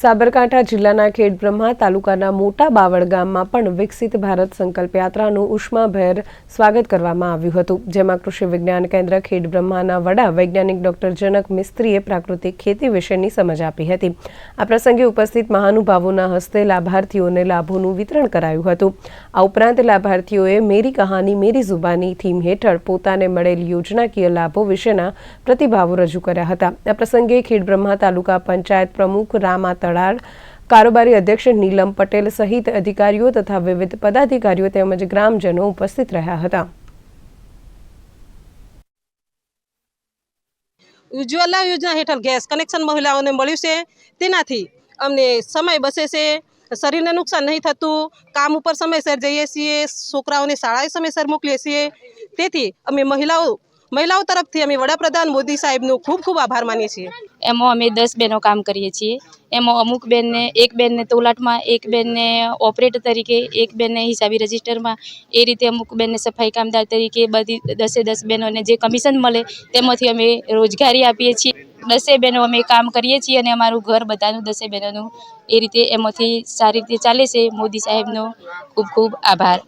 સાબરકાંઠા જિલ્લાના ખેડબ્રહ્મા તાલુકાના મોટા બાવળ ગામમાં પણ વિકસિત ભારત સંકલ્પ યાત્રાનું ઉષ્માભેર સ્વાગત કરવામાં આવ્યું હતું, જેમાં કૃષિ વિજ્ઞાન કેન્દ્ર ખેડબ્રહ્માના વડા વૈજ્ઞાનિક ડોક્ટર જનક મિસ્ત્રીએ પ્રાકૃતિક ખેતી વિશેની સમજ આપી હતી. આ પ્રસંગે ઉપસ્થિત મહાનુભાવોના હસ્તે લાભાર્થીઓને લાભોનું વિતરણ કરાયું હતું. આ ઉપરાંત લાભાર્થીઓએ મેરી કહાની, મેરી જુબાની થીમ હેઠળ પોતાને મળેલ યોજનાકીય લાભો વિશેના પ્રતિભાવો રજૂ કર્યા હતા. આ પ્રસંગે ખેડબ્રહ્મા તાલુકા પંચાયત પ્રમુખ રામા તળાળ. કારોબારી અધ્યક્ષ નીલમ પટેલ સહિત અધિકારીઓ તથા વિવિધ પદાધિકારીઓ તેમજ ગ્રામજનો ઉપસ્થિત રહ્યા હતા. ઉજ્જવલા યોજના હેઠળ ગેસ કનેક્શન મહિલાઓને મળ્યું છે. તેનાથી અમને સમય બસે છે. શરીરને નુકસાન નહીં થતું. કામ ઉપર સમયસર જઈએ છીએ. છોકરાઓને શાળાએ સમયસર મોકલીએ છીએ. તેથી અમે મહિલાઓ મહિલાઓ તરફથી અમે વડાપ્રધાન મોદી સાહેબનો ખૂબ ખૂબ આભાર માનીએ છીએ. એમાં અમે દસ બહેનો કામ કરીએ છીએ. એમાં અમુક બેનને એક બેનને તોલાટમાં એક બેનને ઓપરેટર તરીકે, એક બેનને હિસાબી રજિસ્ટરમાં, એ રીતે અમુક બેનને સફાઈ કામદાર તરીકે બધી દસે દસ બહેનોને જે કમિશન મળે તેમાંથી અમે રોજગારી આપીએ છીએ. દસે બહેનો અમે કામ કરીએ છીએ અને અમારું ઘર બધાનું દસે બહેનોનું એ રીતે એમાંથી સારી રીતે ચાલે છે. મોદી સાહેબનો ખૂબ ખૂબ આભાર.